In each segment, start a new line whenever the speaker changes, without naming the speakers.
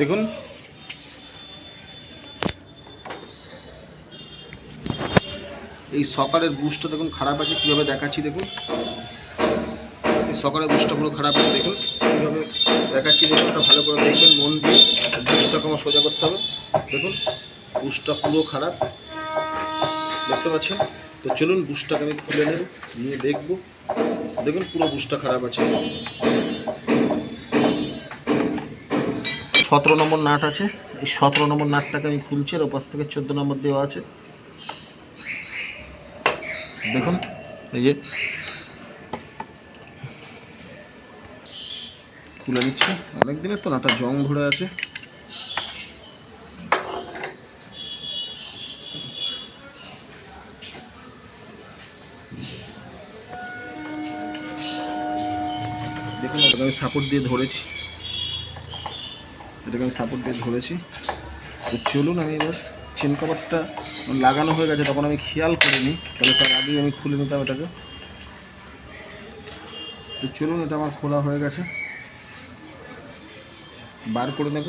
দেখুন। এই সকালের বুস্টটা দেখুন খারাপ আছে, কীভাবে দেখাচ্ছি দেখুন। এই সকালের বুস্টটা পুরো খারাপ আছে, দেখুন। কীভাবে দেখাচ্ছি দেখুন ওটা ভালো করে দেখবেন, মন দিয়ে বুস্টটাকে আমার সোজা করতে হবে। দেখুন, বুস্টটা পুরো খারাপ। দেখতে পাচ্ছেন? তো চলুন, বুস্টটাকে আমি খুলে নেব, নিয়ে দেখব। দেখুন, পুরো বুস্টটা খারাপ আছে। সতেরো নম্বর নাট আছে। এই সতেরো নম্বর নাটটাকে আমি খুলছি আর ওপাশ থেকে চোদ্দ নম্বর দেওয়া আছে। দেখুন, এই যে। খুলে নিচ্ছে। অনেক দিনের তো নাটা জং ধরে আছে। দেখুন, আমি সাপোর্ট দিয়ে ধরেছি। এটাকে আমি সাপোর্ট দিয়ে ধরেছি। তো চলুন আমি এবার চেন কভারটা লাগানো হয়ে গেছে, তখন আমি খেয়াল করিনি তাহলে তার আগেই আমি খুলে নিতাম এটাকে। তো চলুন, এটা আমার খোলা হয়ে গেছে। বার করে নেব।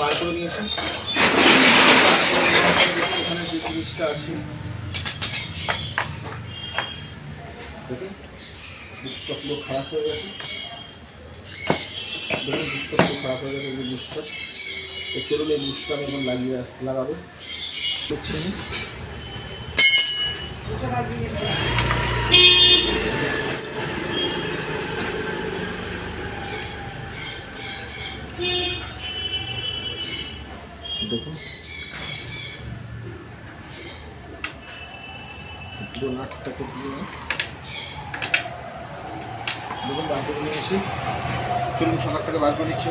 বার করে নিয়েছি জিনিসটা আছে পুরো খারাপ হয়ে গেছে দেখুন বুকটা পুরো খারাপ হয়ে গেছে এই তো চলুন এই এখন লাগিয়ে লাগাবো দেখছি আমি। দেখুন। পুরো নাটটাকে দিয়ে দেখুন বার করে নিয়েছি চলুন থেকে বার করে দিচ্ছি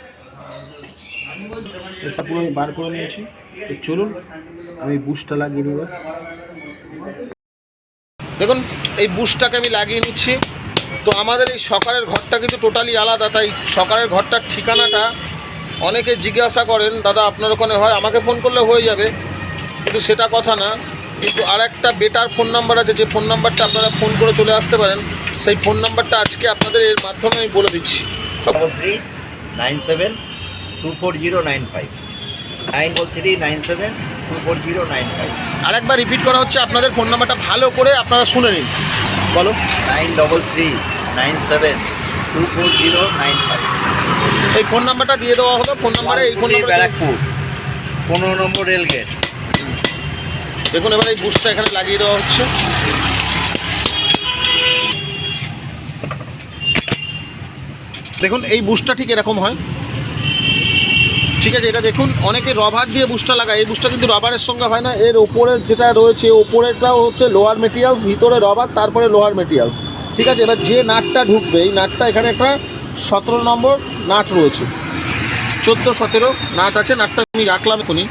পুরো আমি বার করে নিয়েছি। তো চলুন, আমি বুশটা লাগিয়ে দেবো দেখুন, এই বুশটাকে আমি লাগিয়ে নিচ্ছি। তো আমাদের এই সকালের ঘরটা কিন্তু টোটালি আলাদা, তাই সকালের ঘরটার ঠিকানাটা অনেকে জিজ্ঞাসা করেন, দাদা, আপনার ওখানে হয়? আমাকে ফোন করলে হয়ে যাবে, কিন্তু সেটা কথা না। কিন্তু আর একটা বেটার ফোন নাম্বার আছে, যে ফোন নাম্বারটা আপনারা ফোন করে চলে আসতে পারেন। সেই ফোন নাম্বারটা আজকে আপনাদের এর মাধ্যমে আমি বলে দিচ্ছি।
Nine seven two four zero nine five. Nine four three nine seven two four zero nine five.
আরেকবার রিপিট করা হচ্ছে আপনাদের ফোন নাম্বারটা ভালো করে আপনারা শুনে নিন। বলো।
Nine double three nine seven two four zero nine five.
এই ফোন নাম্বারটা দিয়ে দেওয়া হলো ফোন নাম্বারে এই ফোন নাম্বারে
ব্যারাকপুর পনেরো নম্বর রেলগেট।
দেখুন এবার এই বুস্টটা এখানে লাগিয়ে দেওয়া হচ্ছে। দেখুন, এই বুস্টটা ঠিক এরকম হয়। ঠিক আছে, এটা দেখুন, অনেকে রবার দিয়ে বুস্টটা লাগায়। এই বুস্টটা কিন্তু রবারের সঙ্গে হয় না। এর ওপরে যেটা রয়েছে ওপরেরটাও হচ্ছে লোয়ার মেটেরিয়ালস ভিতরে রবার তারপরে লোয়ার মেটেরিয়ালস ঠিক আছে, এবার যে নাটটা ঢুকবে, এই নাটটা এখানে একটা সতেরো নম্বর নাট রয়েছে। চোদ্দ, সতেরো নাট আছে, নাটটা আমি রাখলাম এখনই।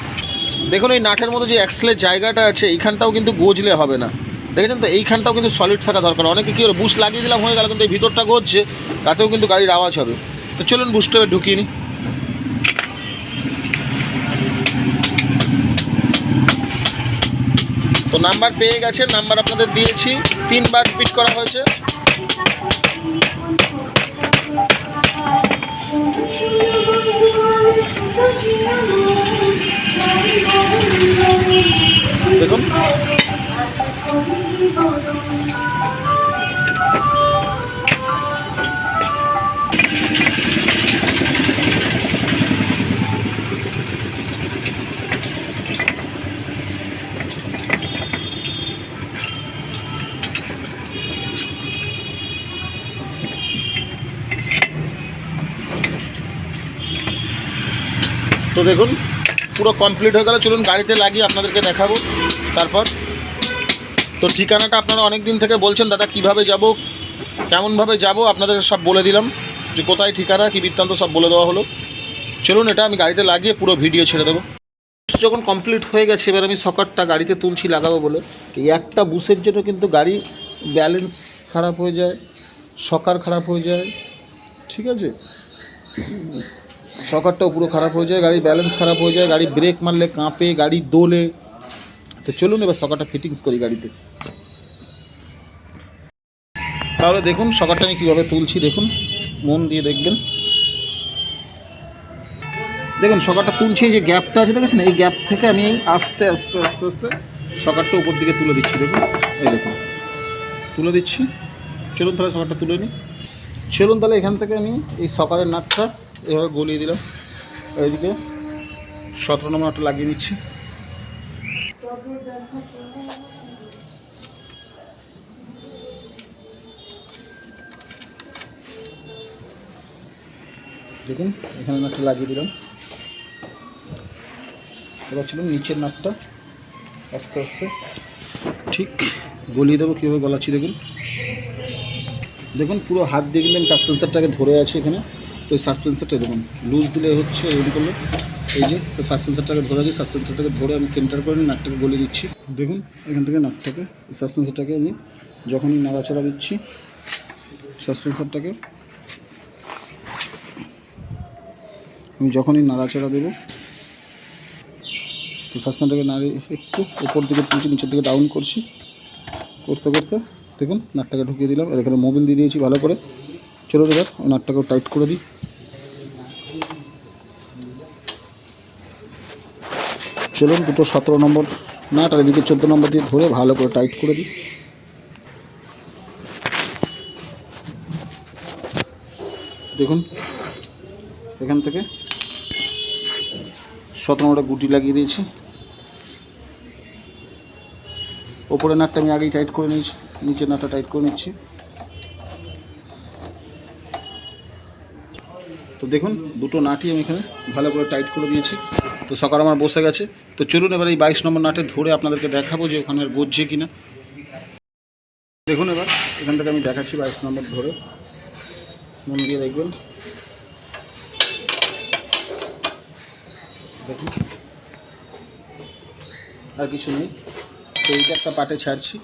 দেখুন, এই নাটের মধ্যে যে অ্যাক্সেলের জায়গাটা আছে, এইখানটাও কিন্তু গজলে হবে না। দেখেছেন তো, এইখানটাও কিন্তু সলিড থাকা দরকার। অনেকে কী হলো বুস্ট লাগিয়ে দিলাম, হয়ে গেল, কিন্তু এই ভিতরটা গজছে তাতেও কিন্তু গাড়ির আওয়াজ হবে। তো চলুন এবার ঢুকিয়ে নিই তো নাম্বার পেয়ে গেছে, নাম্বার আপনাদের দিয়েছি। তিনবার ফিট করা হয়েছে। দেখুন। তো দেখুন পুরো কমপ্লিট হয়ে গেল। চলুন গাড়িতে লাগিয়ে আপনাদেরকে দেখাবো। তারপর তো ঠিকানাটা আপনারা অনেক দিন থেকে বলছেন, দাদা কীভাবে যাব, কেমনভাবে যাব, আপনাদের সব বলে দিলাম যে কোথায় ঠিকানা, কি বৃত্তান্ত সব বলে দেওয়া হলো। চলুন, এটা আমি গাড়িতে লাগিয়ে পুরো ভিডিও ছেড়ে দেবো। যখন কমপ্লিট হয়ে গেছে, এবার আমি সকারটা গাড়িতে তুলছি লাগাবো বলে। এই একটা বুসের জন্য কিন্তু গাড়ি ব্যালেন্স খারাপ হয়ে যায়, সকার খারাপ হয়ে যায়, ঠিক আছে? সকারটাও পুরো খারাপ হয়ে যায়, গাড়ির ব্যালেন্স খারাপ হয়ে যায়, গাড়ি ব্রেক মারলে কাঁপে, গাড়ি দোলে তো চলুন এবার সকারটা ফিটিংস করি গাড়িতে। তাহলে দেখুন সকারটা আমি কীভাবে তুলছি, দেখুন, মন দিয়ে দেখবেন। দেখুন সকারটা তুলছি যে গ্যাপটা আছে, দেখেছেন? এই গ্যাপ থেকে আমি আস্তে আস্তে আস্তে আস্তে সকারটা উপর দিকে তুলে দিচ্ছি, দেখুন। এই দেখুন, তুলে দিচ্ছি। চলুন তাহলে সকারটা তুলে নিই। চলুন তাহলে এখান থেকে আমি এই সকারের নাটটা এভাবে গলিয়ে দিলাম। এইদিকে সতেরো নম্বর নাটটা লাগিয়ে দিচ্ছি। দেখুন, এখানে নাটটা লাগিয়ে দিলাম। এবার ছিল নিচের নাটটা আস্তে আস্তে ঠিক গলিয়ে দেবো কীভাবে গলাচ্ছি দেখুন। দেখুন, পুরো হাত দিয়ে কিন্তু আমি সাসপেন্সারটাকে ধরে আছি এখানে। তো ওই সাসপেন্সারটা দেখুন লুজ দিলে হচ্ছে রেডি করলে। এই যে, তো সাসপেন্সারটাকে ধরে আছি সাসপেন্সারটাকে ধরে আমি সেন্টার করে নিয়ে নাটটাকে গলিয়ে দিচ্ছি। দেখুন, এখান থেকে নাটটাকে এই সাসপেন্সারটাকে আমি যখনই নাড়াচাড়া দিচ্ছি, সাসপেন্সারটাকে আমি যখনই নাড়াচাড়া দেবো, তো সাসপেন্সারটাকে নাড়ে একটু উপর দিকে তুলছি, নিচের দিকে ডাউন করছি। করতে করতে দেখুন নাটটাকে ঢুকিয়ে দিলাম। আর এখানে মোবিল দিয়ে দিয়েছি ভালো করে। চলো এবার নাটটাকেও টাইট করে দিই। চলুন দুটো সতেরো নম্বর নাট আর এদিকে চোদ্দ নম্বর দিয়ে ধরে ভালো করে টাইট করে দিই। দেখুন, এখান থেকে সতেরো নম্বরটা গুটি লাগিয়ে দিয়েছি। ওপরের নাটটা আমি আগেই টাইট করে নিয়েছি, নিচের নাটটা টাইট করে নিচ্ছি। তো দেখুন, দুটো নাটই আমি এখানে ভালো করে টাইট করে দিয়েছি। তো সকাল আমার বসে গেছে। তো চলুন এবার এই বাইশ নম্বর নাটে ধরে আপনাদেরকে দেখাবো যে ওখানে আর বসছে কি না দেখুন এবার, এখান থেকে আমি দেখাচ্ছি বাইশ নম্বর ধরে। মন দিয়ে দেখবেন। দেখুন। আর কিছু নেই। তো এইটা একটা পাটে ছাড়ছি।